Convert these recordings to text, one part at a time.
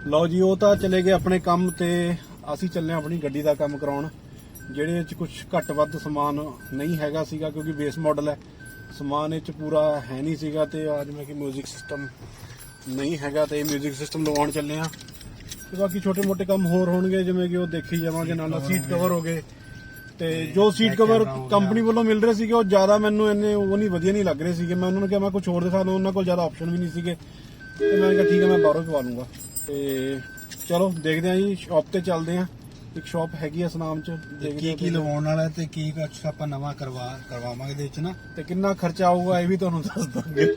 ਲਓ ਜੀ ਉਹ ਤਾਂ ਚਲੇ ਗਏ ਆਪਣੇ ਕੰਮ ਤੇ ਅਸੀਂ ਚੱਲੇ ਹਾਂ ਆਪਣੀ ਗੱਡੀ ਦਾ ਕੰਮ ਕਰਾਉਣ ਜਿਹੜੇ ਇਹ ਚ ਕੁਝ ਘੱਟ ਵੱਧ ਸਮਾਨ ਨਹੀਂ ਹੈਗਾ ਸੀਗਾ ਕਿਉਂਕਿ ਬੇਸ ਮਾਡਲ ਹੈ ਸਮਾਨ ਇਹ ਚ ਪੂਰਾ ਹੈ ਨਹੀਂ ਸੀਗਾ ਤੇ ਅੱਜ ਮੈਂ ਕਿ 뮤직 ਸਿਸਟਮ ਨਹੀਂ ਹੈਗਾ ਤੇ ਇਹ 뮤직 ਸਿਸਟਮ ਲਵਾਉਣ ਚੱਲੇ ਆ ਤੇ ਬਾਕੀ ਛੋਟੇ ਮੋਟੇ ਕੰਮ ਹੋਰ ਹੋਣਗੇ ਜਿਵੇਂ ਕਿ ਉਹ ਦੇਖੀ ਜਾਵਾਂਗੇ ਨਾਲ ਸੀਟ ਕਵਰ ਹੋ ਗਏ ਤੇ ਜੋ ਸੀਟ ਕਵਰ ਕੰਪਨੀ ਵੱਲੋਂ ਮਿਲ ਰਹੇ ਸੀਗੇ ਉਹ ਜ਼ਿਆਦਾ ਮੈਨੂੰ ਇੰਨੇ ਉਹ ਨਹੀਂ ਵਧੀਆ ਨਹੀਂ ਲੱਗ ਰਹੇ ਸੀਗੇ ਮੈਂ ਉਹਨਾਂ ਨੂੰ ਕਿਹਾ ਮੈਂ ਕੁਝ ਹੋਰ ਦਿਖਾ ਦਿਓ ਉਹਨਾਂ ਕੋਲ ਜ਼ਿਆਦਾ ਆਪਸ਼ਨ ਵੀ ਨਹੀਂ ਸੀਗੇ ਤੇ ਮੈਂ ਕਿਹਾ ਠੀਕ ਹੈ ਮੈਂ ਬਾਹਰੋਂ ਪਵਾ ਲੂੰਗਾ ਤੇ ਚਲੋ ਦੇਖਦੇ ਆਂ ਜੀ ਸ਼ਾਪ ਤੇ ਚੱਲਦੇ ਆਂ। ਇੱਕ ਸ਼ਾਪ ਹੈਗੀ ਆ ਸਨਾਮ ਚ ਕੀ ਕੀ ਲਵਾਉਣ ਵਾਲਾ ਤੇ ਕੀ ਕੁਛ ਆਪਾਂ ਨਵਾਂ ਕਰਵਾ ਕਰਵਾਵਾਂਗੇ ਇਹਦੇ ਵਿੱਚ ਨਾ। ਤੇ ਕਿੰਨਾ ਖਰਚਾ ਆਊਗਾ ਇਹ ਵੀ ਤੁਹਾਨੂੰ ਦੱਸ ਦਾਂਗੇ।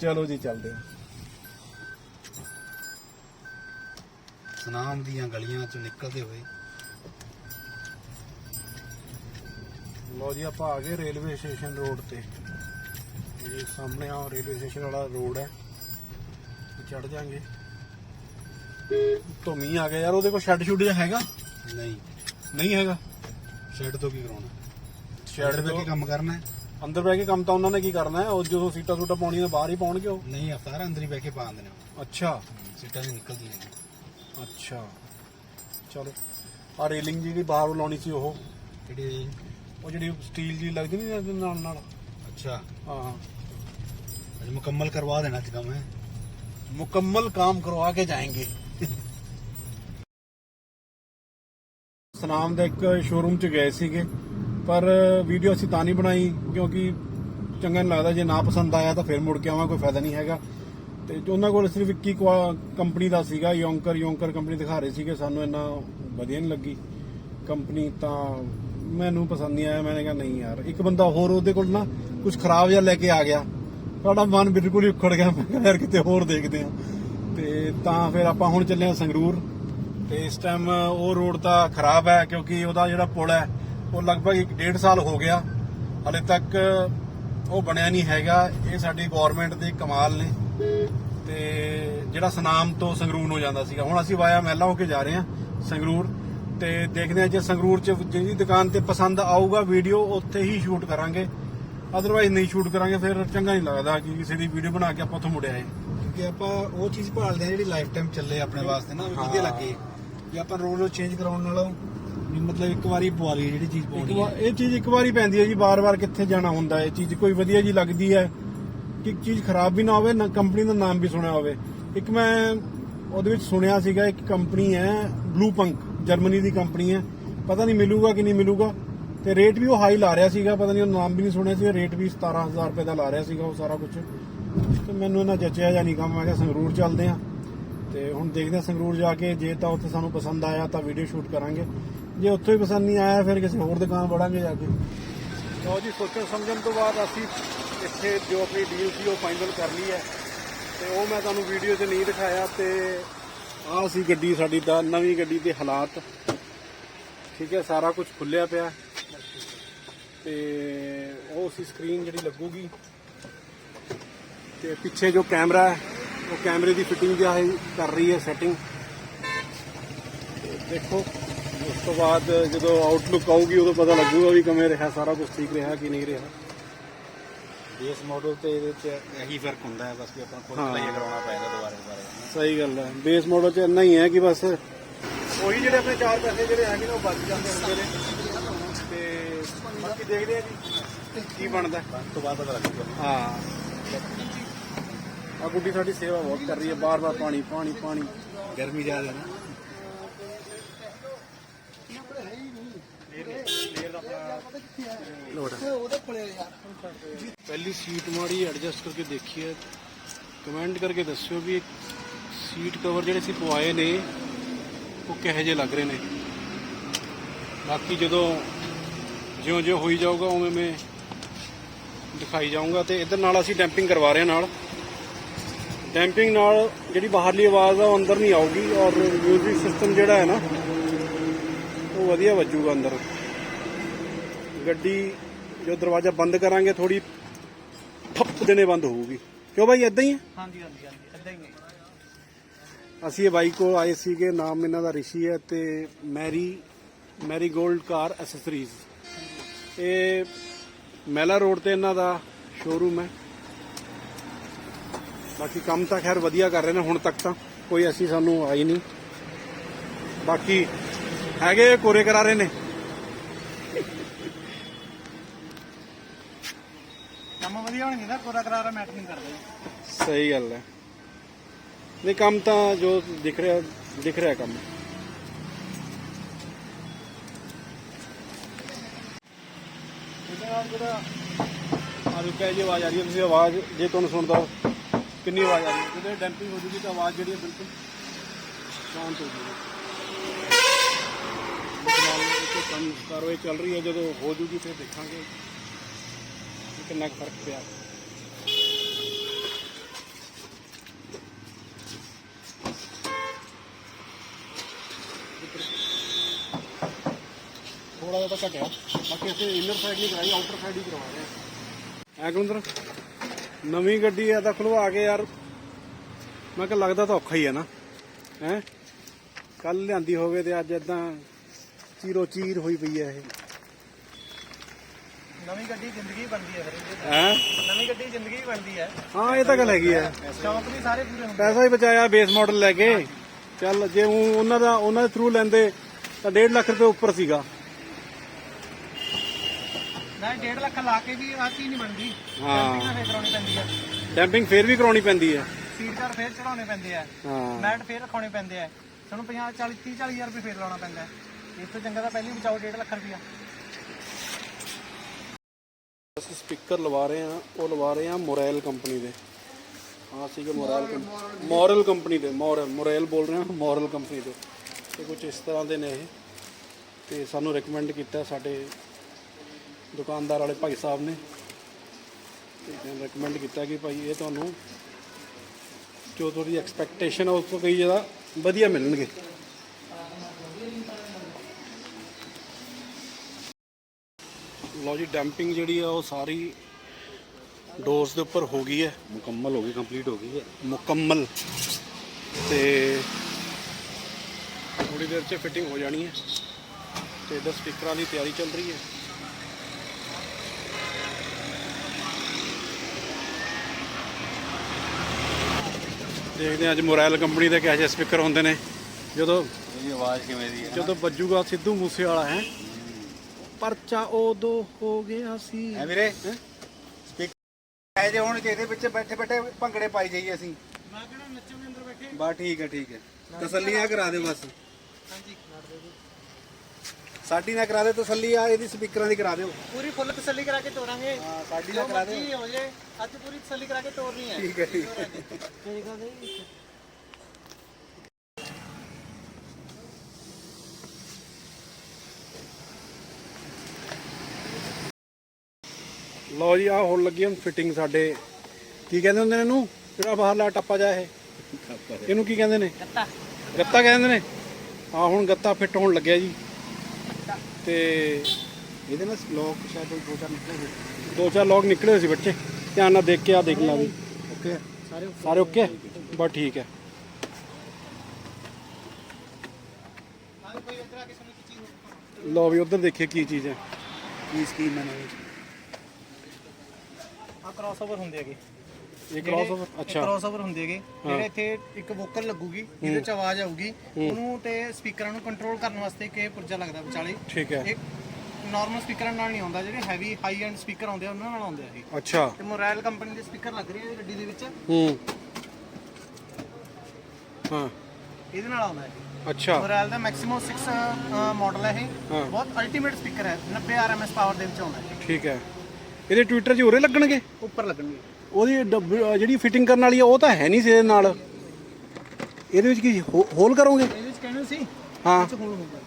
ਚਲੋ ਜੀ ਚੱਲਦੇ ਆਂ। ਸਨਾਮ ਦੀਆਂ ਗਲੀਆਂ ਚੋਂ ਨਿਕਲਦੇ ਹੋਏ। ਲੋ ਜੀ ਆਪਾਂ ਆ ਗਏ ਰੇਲਵੇ ਸਟੇਸ਼ਨ ਰੋਡ ਤੇ। ਇਹ ਸਾਹਮਣੇ ਆ ਰੇਲਵੇ ਸਟੇਸ਼ਨ ਵਾਲਾ ਰੋਡ ਹੈ। ਚੜ ਜਾਾਂਗੇ। ਤੋਂ ਮੀਂਹ ਆ ਗਿਆ ਯਾਰ ਉਹਦੇ ਕੋਲ ਸ਼ੈੱਡ ਸ਼ੁੱਡ ਜਿਹਾ ਹੈਗਾ? ਨਹੀਂ। ਨਹੀਂ ਹੈਗਾ? ਸ਼ੈੱਡ ਤੋਂ ਕੀ ਕਰਾਉਣਾ? ਸ਼ੈੱਡ ਤੋਂ ਕੀ ਕੰਮ ਕਰਨਾ ਹੈ? ਅੰਦਰ ਬਹਿ ਕੇ ਕੰਮ ਤਾਂ ਉਹਨਾਂ ਨੇ ਕੀ ਕਰਨਾ ਹੈ? ਉਹ ਜਦੋਂ ਸੀਟਾਂ ਸੂਟਾਂ ਪਾਉਣੀਆਂ ਬਾਹਰ ਹੀ ਪਾਉਣਗੇ ਉਹ? ਨਹੀਂ ਅਫਤਾਰ ਅੰਦਰ ਹੀ ਬਹਿ ਕੇ ਪਾ ਦਿੰਦੇ ਨੇ ਅੱਛਾ। ਸੀਟਾਂ ਨਹੀਂ ਨਿਕਲਦੀਆਂ ਨੇ ਅੱਛਾ। ਚਲੋ ਆ ਰੇਲਿੰਗ ਜਿਹੜੀ ਬਾਹਰ ਲਾਉਣੀ ਸੀ ਉਹ। ਕਿਹੜੀ ਉਹ ਜਿਹੜੀ ਸਟੀਲ ਦੀ ਲੱਗਦੀ ਨਹੀਂ ਨਾਲ ਨਾਲ। ਅੱਛਾ। ਹਾਂ। ਅਜੇ ਮੁਕੰਮਲ ਕਰਵਾ ਦੇਣਾ ਅੱਜ ਕੰਮ ਹੈ? ਮੁਕੰਮਲ ਕੰਮ ਕਰਵਾ ਕੇ ਜਾਏਗੇ ਸਨਾਮ ਦੇ ਇੱਕ ਸ਼ੋਰੂਮ ਚ ਗਏ ਸੀਗੇ ਪਰ ਵੀਡੀਓ ਅਸੀਂ ਤਾਂ ਨਹੀਂ ਬਣਾਈ ਕਿਉਂਕਿ ਚੰਗਾ ਨਹੀਂ ਲੱਗਦਾ ਜੇ ਨਾ ਪਸੰਦ ਆਇਆ ਤਾਂ ਫਿਰ ਮੁੜ ਕੇ ਆਵਾਂ ਕੋਈ ਫਾਇਦਾ ਨਹੀਂ ਹੈਗਾ ਤੇ ਉਹਨਾਂ ਕੋਲ ਸਿਰਫ ਇੱਕ ਹੀ ਕੰਪਨੀ ਦਾ ਸੀਗਾ ਯੋਂਕਰ ਯੋਂਕਰ ਕੰਪਨੀ ਦਿਖਾ ਰਹੇ ਸੀਗੇ ਸਾਨੂੰ ਇੰਨਾ ਵਧੀਆ ਨਹੀਂ ਲੱਗੀ ਕੰਪਨੀ ਤਾਂ ਮੈਨੂੰ ਪਸੰਦ ਨਹੀਂ ਆਇਆ ਮੈਂ ਕਿਹਾ ਨਹੀਂ ਯਾਰ ਇੱਕ ਬੰਦਾ ਹੋਰ ਉਹਦੇ ਕੋਲ ਨਾ ਕੁਝ ਖਰਾਬ ਜਿਹਾ ਲੈ ਕੇ ਆ ਗਿਆ ਸਾਡਾ ਮਨ ਬਿਲਕੁਲ ਹੀ ਉਖੜ ਗਿਆ, ਮੈਂ ਕਿਹਾ ਯਾਰ ਕਿਤੇ ਹੋਰ ਦੇਖਦੇ ਆ ਤੇ ਤਾਂ ਫਿਰ ਆਪਾਂ ਹੁਣ ਚੱਲੇ ਆ ਸੰਗਰੂਰ। ਤੇ ਇਸ ਟਾਈਮ ਉਹ ਰੋਡ ਤਾਂ ਖਰਾਬ ਹੈ, ਕਿਉਂਕਿ ਉਹਦਾ ਜਿਹੜਾ ਪੁਲ ਹੈ, ਉਹ ਲਗਭਗ 1.5 ਸਾਲ ਹੋ ਗਿਆ। ਹਲੇ ਤੱਕ ਉਹ ਬਣਿਆ ਨਹੀਂ ਹੈਗਾ। ਇਹ ਸਾਡੀ ਗਵਰਨਮੈਂਟ ਦੇ ਕਮਾਲ ਨੇ। ਤੇ ਜਿਹੜਾ ਸਨਾਮ ਤੋਂ ਸੰਗਰੂਰ ਨੂੰ ਜਾਂਦਾ ਸੀਗਾ। ਹੁਣ ਅਸੀਂ ਵਾਇਆ ਮਹਿਲਾ ਹੋ ਕੇ ਜਾ ਰਹੇ ਹਾਂ ਸੰਗਰੂਰ। ਤੇ ਦੇਖਦੇ ਹਾਂ ਜੇ ਸੰਗਰੂਰ ਚ ਜਿਹੜੀ ਦੁਕਾਨ ਤੇ ਪਸੰਦ ਆਊਗਾ ਵੀਡੀਓ, ਉੱਥੇ ਹੀ ਸ਼ੂਟ ਕਰਾਂਗੇ। ਅਦਰਵਾਈਜ਼ ਨਹੀਂ ਸ਼ੂਟ ਕਰਾਂਗੇ ਫਿਰ ਚੰਗਾ ਨਹੀਂ ਲੱਗਦਾ ਕਿ ਕਿਸੇ ਦੀ ਵੀਡੀਓ ਬਣਾ ਕੇ ਆਪਾਂ ਉੱਥੋਂ ਮੁੜ ਆਏ। ਕਿਉਂਕਿ ਆਪਾਂ ਉਹ ਚੀਜ਼ ਭਾਲਦੇ ਆ ਜਿਹੜੀ ਲਾਈਫ ਟਾਈਮ ਚੱਲੇ ਆਪਣੇ ਵਾਸਤੇ ਨਾ ਵੀ ਵਧੀਆ। ਲੱਗੇ। ਜੇ ਆਪਾਂ ਰੋਜ਼ ਰੋਜ਼ ਚੇਂਜ ਕਰਾਉਣ ਨਾਲੋਂ ਵੀ ਮਤਲਬ ਇੱਕ ਵਾਰੀ ਪਵਾ ਲਈਏ ਜਿਹੜੀ ਚੀਜ਼ ਇੱਕ ਪਾਉਣੀ ਵਾਰ ਇਹ ਚੀਜ਼ ਇੱਕ ਵਾਰੀ ਪੈਂਦੀ ਹੈ ਜੀ ਬਾਰ-ਬਾਰ ਕਿੱਥੇ ਜਾਣਾ ਹੁੰਦਾ ਹੈ। ਇਹ ਚੀਜ਼ ਕੋਈ ਵਧੀਆ ਜੀ ਲੱਗਦੀ ਹੈ ਕਿ ਚੀਜ਼ ਖਰਾਬ ਵੀ ਨਾ ਹੋਵੇ ਨਾ ਕੰਪਨੀ ਦਾ ਨਾਮ ਵੀ ਸੁਣਿਆ ਹੋਵੇ। ਇੱਕ ਮੈਂ ਉਹਦੇ ਵਿੱਚ ਸੁਣਿਆ ਸੀਗਾ ਇੱਕ ਕੰਪਨੀ ਹੈ ਬਲੂ ਪੰਕ ਜਰਮਨੀ ਦੀ ਕੰਪਨੀ ਹੈ। ਪਤਾ ਨਹੀਂ ਮਿਲੂਗਾ ਕਿ ਨਹੀਂ ਮਿਲੂਗਾ। ਤੇ ਰੇਟ ਵੀ ਉਹ ਹਾਈ ਲਾ ਰਿਹਾ ਸੀਗਾ, ਪਤਾ ਨਹੀਂ ਉਹ ਨਾਮ ਵੀ ਨਹੀਂ ਸੁਣਿਆ ਸੀ ਰੇਟ ਵੀ 17000 ਰੁਪਏ ਦਾ ਲਾ ਰਿਹਾ ਸੀਗਾ ਉਹ ਸਾਰਾ ਕੁਝ ਤੇ ਮੈਨੂੰ ਇਹਨਾਂ ਜੱਚਿਆ ਜਾਂ ਨਹੀਂ ਕੰਮ ਮੈਂ ਕਿਹਾ ਸੰਗਰੂਰ ਚੱਲਦੇ ਆ। ਤੇ ਹੁਣ ਦੇਖਦੇ ਹਾਂ ਸੰਗਰੂਰ ਜਾ ਕੇ, ਜੇ ਤਾਂ ਉੱਥੇ ਸਾਨੂੰ ਪਸੰਦ ਆਇਆ ਤਾਂ ਵੀਡੀਓ ਸ਼ੂਟ ਕਰਾਂਗੇ। ਜੇ ਉੱਥੇ ਹੀ ਪਸੰਦ ਨਹੀਂ ਆਇਆ, ਫਿਰ ਕਿਸੇ ਹੋਰ ਦੁਕਾਨ ਵੜਾਂਗੇ ਜਾ ਕੇ। ਲਓ ਜੀ, ਸੋਚਣ ਸਮਝਣ ਤੋਂ ਬਾਅਦ ਅਸੀਂ ਇੱਥੇ ਜੋ ਆਪਣੀ ਡੀਲ ਸੀ ਉਹ ਫਾਈਨਲ ਕਰ ਲਈ ਹੈ। ਤੇ ਉਹ ਮੈਂ ਤੁਹਾਨੂੰ ਵੀਡੀਓ 'ਚ ਨਹੀਂ ਦਿਖਾਇਆ ਤੇ ਆਹ ਸੀ ਗੱਡੀ ਸਾਡੀ, ਦਾ ਨਵੀਂ ਗੱਡੀ ਦੇ ਹਾਲਾਤ। ਠੀਕ ਹੈ, ਸਾਰਾ ਕੁਝ ਖੁੱਲਿਆ ਪਿਆ। ਤੇ ਉਹ ਸੀ ਸਕਰੀਨ ਜਿਹੜੀ ਲੱਗੂਗੀ। ਤੇ ਪਿੱਛੇ ਜੋ ਕੈਮਰਾ ਹੈ ਉਹ ਕੈਮਰੇ ਦੀ ਫਿਟਿੰਗ ਜਿਹਾ ਹੈ ਕਰ ਰਹੀ ਹੈ ਸੈਟਿੰਗ ਦੇਖੋ ਉਸ ਤੋਂ ਬਾਅਦ ਜਦੋਂ ਆਊਟਲੁੱਕ ਆਊਗੀ ਉਦੋਂ ਪਤਾ ਲੱਗੂਗਾ ਵੀ ਕਿਵੇਂ ਰਿਹਾ ਸਾਰਾ ਕੁਝ ਠੀਕ ਰਿਹਾ ਕਿ ਨਹੀਂ ਰਿਹਾ। ਬੇਸ ਮਾਡਲ ਤੇ ਇਹਦੇ ਚ ਇਹੀ ਫ਼ਰਕ ਹੁੰਦਾ ਹੈ ਬਸ ਵੀ ਆਪਾਂ ਖੁਦ। ਲਈ ਕਰਾਉਣਾ ਪੈਂਦਾ ਦੁਬਾਰਾ ਦੁਬਾਰਾ। ਸਹੀ ਗੱਲ ਹੈ। ਬੇਸ ਮਾਡਲ 'ਚ ਇੰਨਾ ਹੀ ਹੈ ਕਿ ਬਸ ਉਹੀ ਜਿਹੜੇ ਆਪਣੇ ਚਾਰ ਪੈਸੇ ਜਿਹੜੇ ਹੈਗੇ ਨੇ ਉਹ ਬਚ ਜਾਂਦੇ ਹੁੰਦੇ ਨੇ। ਬਾਕੀ ਦੇਖਦੇ ਆ ਜੀ? ਕੀ ਬਣਦਾ? ਤੋਂ ਬਾਅਦ ਪਤਾ ਲੱਗੂਗਾ। ਹਾਂ। ਆ ਗੁੱਡੀ ਸਾਡੀ ਸੇਵਾ ਬਹੁਤ ਕਰ ਰਹੀ ਹੈ। ਬਾਰ-ਬਾਰ ਪਾਣੀ ਪਾਣੀ ਪਾਣੀ। ਗਰਮੀ ਜ਼ਿਆਦਾ ਹੈ ਨਾ। ਪਹਿਲੀ ਸੀਟ ਮਾੜੀ ਐਡਜਸਟ ਕਰਕੇ ਦੇਖੀ ਹੈ। ਕਮੈਂਟ ਕਰਕੇ ਦੱਸਿਓ ਵੀ ਸੀਟ ਕਵਰ ਜਿਹੜੇ ਅਸੀਂ ਪਵਾਏ ਨੇ ਉਹ ਕਿਹੋ ਜਿਹੇ ਲੱਗ ਰਹੇ ਨੇ? ਬਾਕੀ ਜਦੋਂ ਜਿਉਂ-ਜਿਉਂ ਹੋਈ ਜਾਊਗਾ ਉਵੇਂ ਮੈਂ ਦਿਖਾਈ ਜਾਊਂਗਾ ਤੇ ਇਧਰ ਨਾਲ ਅਸੀਂ ਡੈਂਪਿੰਗ ਕਰਵਾ ਰਹੇ ਹਾਂ ਨਾਲ। ਡੈਂਪਿੰਗ ਨਾਲ ਜਿਹੜੀ ਬਾਹਰਲੀ ਆਵਾਜ਼ ਆ ਉਹ ਅੰਦਰ ਨਹੀਂ ਆਊਗੀ ਔਰ ਮਿਊਜ਼ਿਕ ਸਿਸਟਮ ਜਿਹੜਾ ਹੈ ਨਾ ਉਹ ਵਧੀਆ ਵੱਜੂਗਾ ਅੰਦਰ। ਗੱਡੀ ਜੋ ਦਰਵਾਜ਼ਾ ਬੰਦ ਕਰਾਂਗੇ ਥੋੜੀ ਠੱਪ ਦੇਣੇ ਬੰਦ ਹੋਊਗੀ। ਕਿਉਂ ਭਾਈ ਇਦਾਂ ਹੀ ਹੈ? ਹਾਂਜੀ ਹਾਂਜੀ ਹਾਂਜੀ ਇਦਾਂ ਹੀ ਹੈ। ਅਸੀਂ ਇਹ ਬਾਈਕ ਕੋ ਆਏ ਸੀਗੇ ਨਾਮ ਇਹਨਾਂ ਦਾ ਰਿਸ਼ੀ ਹੈ ਤੇ ਮੈਰੀ ਮੈਰੀ 골ਡ ਕਾਰ ਐਕਸੈਸਰੀਜ਼ ਇਹ ਮੈਲਾ ਰੋਡ ਤੇ ਇਹਨਾਂ ਦਾ ਸ਼ੋਰੂਮ ਹੈ। ਬਾਕੀ ਕੰਮ ਤਾਂ ਖੈਰ ਵਧੀਆ ਕਰ ਰਹੇ ਨੇ ਹੁਣ ਤੱਕ ਤਾਂ ਕੋਈ ਐਸੀ ਸਾਨੂੰ ਆਈ ਨਹੀਂ। ਬਾਕੀ ਹੈਗੇ ਕੋਰੇ ਕਰਾ ਰਹੇ ਨੇ। ਕੰਮ ਵਧੀਆ ਹੋਣਗੇ ਨਾ ਕੋਰਾ ਕਰਾਰਾ ਮੈਟਰ ਨਹੀਂ ਕਰਦੇ ਸਹੀ ਗੱਲ ਹੈ। ਨਹੀਂ ਕੰਮ ਤਾਂ ਜੋ ਦਿਖ ਰਿਹਾ ਦਿਖ ਰਿਹਾ ਕੰਮ ਇਹਦੇ ਨਾਲ ਜਿਹੜਾ ਆ ਰੁਕਿਆ ਆਵਾਜ਼ ਆ ਰਹੀ ਹੈ ਤੁਸੀਂ ਆਵਾਜ਼ ਜੇ ਤੁਹਾਨੂੰ ਸੁਣਦਾ ਹੋ, ਕਿੰਨੀ ਆਵਾਜ਼ ਆ ਰਹੀ ਹੈ? ਜਦੋਂ ਡੈਂਪਿੰਗ ਹੋ ਜੂਗੀ ਤਾਂ ਆਵਾਜ਼ ਜਿਹੜੀ ਹੈ ਬਿਲਕੁਲ ਸ਼ਾਂਤ ਹੋ ਜੂਗੀ। ਫਿਲਹਾਲ ਇਹ ਕੰਮ ਕਾਰਵਾਈ ਚੱਲ ਰਹੀ ਹੈ ਜਦੋਂ ਹੋ ਜੂਗੀ ਫਿਰ ਦੇਖਾਂਗੇ ਕਿ ਕਿੰਨਾ ਕੁ ਫ਼ਰਕ ਪਿਆ। ਥੋੜਾ ਜਿਹਾ ਤਾਂ ਘਟਿਆ। ਬਾਕੀ ਅਸੀਂ ਇਨਰ ਸਾਈਡ ਨਹੀਂ ਕਰਾਈ ਆਊਟਰ ਸਾਈਡ ਹੀ ਕਰਵਾ ਰਹੇ ਹਾਂ। ਐ ਗੁੰਦਰ ਨਵੀਂ ਗੱਡੀ ਆ ਤਾਂ ਖਲਵਾ ਕੇ ਯਾਰ। ਮੈਂ ਕਿਹਾ ਲੱਗਦਾ ਤਾਂ ਔਖਾ ਹੀ ਹੈ ਨਾ ਹੈ? ਕੱਲ ਲਿਆਂਦੀ ਹੋਵੇ ਤੇ ਅੱਜ ਇਦਾਂ ਚੀਰੋ ਚੀਰ ਹੋਈ ਪਈ ਹੈ ਇਹ। ਨਵੀਂ ਗੱਡੀ ਜ਼ਿੰਦਗੀ ਬਣਦੀ ਹੈ ਫਿਰ ਹੈ। ਨਵੀਂ ਗੱਡੀ ਜ਼ਿੰਦਗੀ ਬਣਦੀ ਹੈ ਹਾਂ ਇਹ ਤਾਂ ਗੱਲ ਹੈਗੀ ਹੈ ਸ਼ੌਂਕ ਵੀ ਸਾਰੇ ਪੂਰੇ ਹੁੰਦੇ ਪੈਸਾ ਹੀ ਬਚਾਇਆ ਬੇਸ ਮਾਡਲ ਲੈ ਕੇ। ਚੱਲ ਜੇ ਉਹਨਾਂ ਦਾ ਉਹਨਾਂ ਦੇ ਥਰੂ ਲੈਂਦੇ ਤਾਂ 1.5 ਲੱਖ ਰੁਪਏ ਉੱਪਰ ਸੀਗਾ। ਨਾ 1.5 ਲੱਖ ਲਾ ਕੇ ਵੀ ਆ ਚੀਜ਼ ਨਹੀਂ ਬਣਦੀ। ਹਾਂ। ਫੇਰ ਕਰਾਉਣੀ ਪੈਂਦੀ ਹੈ ਡੈਂਪਿੰਗ ਫੇਰ ਵੀ ਕਰਾਉਣੀ ਪੈਂਦੀ ਹੈ ਸੀਟ ਕਾਰ ਫੇਰ ਚੜਾਉਣੇ ਪੈਂਦੇ ਆ। ਹਾਂ। ਮੈਟ ਫੇਰ ਰਖਾਉਣੇ ਪੈਂਦੇ ਆ। ਤੁਹਾਨੂੰ 50 40 30 40000 ਰੁਪਏ ਫੇਰ ਲਾਉਣਾ ਪੈਂਦਾ। ਇਸ ਤੋਂ ਚੰਗਾ ਤਾਂ ਪਹਿਲਾਂ ਬਚਾਓ 1.5 ਲੱਖ ਰੁਪਇਆ। ਅਸੀਂ ਸਪੀਕਰ ਲਵਾ ਰਹੇ ਹਾਂ ਉਹ ਲਵਾ ਰਹੇ ਹਾਂ ਮੋਰੈਲ ਕੰਪਨੀ ਦੇ। ਹਾਂ ਸੀਗੇ ਮੋਰੈਲ ਮੋਰਲ ਕੰਪਨੀ ਦੇ ਮੋਰਲ ਮੋਰੈਲ ਬੋਲ ਰਹੇ ਹਾਂ ਮੋਰਲ ਕੰਪਨੀ ਦੇ। ਤੇ ਕੁਝ ਇਸ ਤਰ੍ਹਾਂ ਦੇ ਨੇ ਇਹ। ਤੇ ਸਾਨੂੰ ਰეკਮੈਂਡ ਕੀਤਾ ਸਾਡੇ ਦੁਕਾਨਦਾਰ ਵਾਲੇ ਭਾਈ ਸਾਹਿਬ ਨੇ। ਤੇ ਰეკਮੈਂਡ ਕੀਤਾ ਕਿ ਭਾਈ ਇਹ ਤੁਹਾਨੂੰ ਜੋ ਤੁਹਾਡੀ ਐਕਸਪੈਕਟੇਸ਼ਨ ਹੈ ਉਸ ਤੋਂ ਕਈ ਜ਼ਿਆਦਾ ਵਧੀਆ ਮਿਲਣਗੇ। ਲੋ ਜੀ ਡੰਪਿੰਗ ਜਿਹੜੀ ਆ ਉਹ ਸਾਰੀ ਡੋਰਸ ਦੇ ਉੱਪਰ ਹੋ ਗਈ ਹੈ। ਮੁਕੰਮਲ ਹੋ ਗਈ ਕੰਪਲੀਟ ਹੋ ਗਈ ਹੈ। ਮੁਕੰਮਲ। ਤੇ ਥੋੜੀ ਦੇਰ 'ਚ ਫਿਟਿੰਗ ਹੋ ਜਾਣੀ ਹੈ। ਤੇ ਇਹਦਾ ਸਪੀਕਰਾਂ ਦੀ ਤਿਆਰੀ ਚੱਲ ਰਹੀ ਹੈ। ਦੇਖਦੇ ਹਾਂ ਅੱਜ ਮੋਰੈਲ ਕੰਪਨੀ ਦੇ ਕਿਹੋ ਜਿਹੇ ਸਪੀਕਰ ਹੁੰਦੇ ਨੇ। ਜਦੋਂ ਇਹਦੀ ਆਵਾਜ਼ ਕਿਵੇਂ ਦੀ ਹੈ? ਜਦੋਂ ਵੱਜੂਗਾ ਸਿੱਧੂ ਮੂਸੇ ਵਾਲਾ ਹੈ? ਪਰਚਾ ਉਦੋਂ ਹੋ ਗਿਆ ਸੀ। ਹੈ ਵੀਰੇ? ਸਪੀਕਰ ਐ ਜੇ ਹੁਣ ਜਿਹਦੇ ਵਿੱਚ ਬੈਠੇ ਬੈਠੇ ਭੰਗੜੇ ਪਾਈ ਜਾਈਏ ਅਸੀਂ। ਮੈਂ ਕਿਹੜਾ ਨੱਚਣ ਦੇ ਅੰਦਰ ਬੈਠੇ? ਬਸ ਠੀਕ ਹੈ ਠੀਕ ਹੈ। ਤਸੱਲੀਆਂ ਕਰਾ ਦਿਓ ਬਸ। ਹਾਂਜੀ ਸਾਡੀ ਨਾ ਕਰਾ ਦਿਓ ਤਸੱਲੀ ਆ ਇਹਦੀ ਸਪੀਕਰਾਂ ਦੀ ਕਰਾ ਦਿਓ। ਪੂਰੀ ਫੁੱਲ ਤਸੱਲੀ ਕਰਾ ਕੇ ਤੋਰਾਂਗੇ। ਹਾਂ ਸਾਡੀ ਜੋ ਨਾ ਕਰਾ ਦਿਓ। ਮਰਜ਼ੀ ਹੋ ਜੇ ਅੱਜ ਪੂਰੀ ਤਸੱਲੀ ਕਰਾ ਕੇ ਤੋਰਨੀ ਹੈ। ਠੀਕ ਹੈ ਠੀਕ ਹੈ। ਠੀਕ ਹੈ ਜੀ। ਲਓ ਜੀ ਆ ਹੋਣ ਲੱਗੀ ਹੁਣ ਫਿਟਿੰਗ ਸਾਡੇ। ਕੀ ਕਹਿੰਦੇ ਹੁੰਦੇ ਨੇ ਇਹਨੂੰ? ਜਿਹੜਾ ਬਾਹਰਲਾ ਟੱਪਾ ਜਾ ਇਹ। ਇਹਨੂੰ ਕੀ ਕਹਿੰਦੇ ਨੇ? ਕੱਤਾ ਗੱਤਾ ਕਹਿੰਦੇ ਨੇ? ਆ ਹੁਣ ਗੱਤਾ ਫਿੱਟ ਹੋਣ ਲੱਗਿਆ ਜੀ। ਤੇ ਇਹਦੇ ਨਾਲ ਲੋਕ ਸ਼ਾਇਦ ਕੋਈ ਦੋ ਚਾਰ ਨਿਕਲੇ ਹੋਏ। ਦੋ ਚਾਰ ਲੋਕ ਨਿਕਲੇ ਹੋਏ ਸੀ ਬੱਚੇ। ਧਿਆਨ ਨਾਲ ਦੇਖ ਕੇ ਆ ਦੇਖ ਲਾ ਵੀ। ਓਕੇ। ਸਾਰੇ ਸਾਰੇ ਓਕੇ? ਬਸ ਠੀਕ ਹੈ। ਲਓ ਵੀ ਉਧਰ ਦੇਖੀਏ ਕੀ ਚੀਜ਼ ਹੈ। ਕੀ ਸਕੀਮ ਹੈ ਨਵੀਂ ਆ ਕ੍ਰਾਸਓਵਰ ਹੁੰਦੇ ਹੈਗੇ। ਇਹ ਕ੍ਰਾਸਓਵਰ ਅੱਛਾ। ਕ੍ਰਾਸਓਵਰ ਹੁੰਦੇ ਹੈਗੇ ਜਿਹੜੇ ਇੱਥੇ ਇੱਕ ਵੋਕਲ ਲੱਗੂਗੀ ਜਿਹਦੇ ਚ ਆਵਾਜ਼ ਆਊਗੀ ਉਹਨੂੰ ਤੇ ਸਪੀਕਰਾਂ ਨੂੰ ਕੰਟਰੋਲ ਕਰਨ ਵਾਸਤੇ ਇਹ ਪੁਰਜਾ ਲੱਗਦਾ ਵਿਚਾਲੇ। ਠੀਕ ਹੈ। ਇੱਕ ਨਾਰਮਲ ਸਪੀਕਰਾਂ ਨਾਲ ਨਹੀਂ ਆਉਂਦਾ ਜਿਹੜੇ ਹੈਵੀ ਹਾਈ ਐਂਡ ਸਪੀਕਰ ਆਉਂਦੇ ਆ ਉਹਨਾਂ ਨਾਲ ਆਉਂਦੇ ਆ ਇਹ। ਅੱਛਾ। ਤੇ ਮੋਰੈਲ ਕੰਪਨੀ ਦੇ ਸਪੀਕਰ ਲੱਗ ਰਹੇ ਆ ਇਹ ਗੱਡੀ ਦੇ ਵਿੱਚ। ਹੂੰ। ਹਾਂ। ਇਹਦੇ ਨਾਲ ਆਉਂਦਾ ਹੈ ਅੱਛਾ। ਮੋਰੈਲ ਦਾ ਮੈਕਸਿਮਮ 6 ਮਾਡਲ ਹੈ ਇਹ। ਹਾਂ। ਬਹੁਤ ਅਲਟੀਮੇਟ ਸਪੀਕਰ ਹੈ 90 ਆਰਐਮਐਸ ਪਾਵਰ ਦੇ ਵਿੱਚ ਆਉਂਦਾ ਹੈ ਠੀਕ ਹੈ। ਇਹਦੇ ਟਵਿੱਟਰ 'ਚ ਉਰੇ ਲੱਗਣਗੇ? ਉੱਪਰ ਲੱਗਣਗੇ। ਉਹਦੀ ਡੱਬ- ਜਿਹੜੀ ਫਿਟਿੰਗ ਕਰਨ ਵਾਲੀ ਆ ਉਹ ਤਾਂ ਹੈ ਨਹੀਂ ਸੀ ਇਹਦੇ ਨਾਲ। ਇਹਦੇ ਵਿੱਚ ਕੀ ਹੋ- ਹੋਲ ਕਰੋਗੇ? ਇਹਦੇ ਵਿੱਚ ਕਹਿੰਦੇ ਸੀ ਹਾਂ। ਵਿੱਚ ਹੋਲ ਹੋਊਗਾ।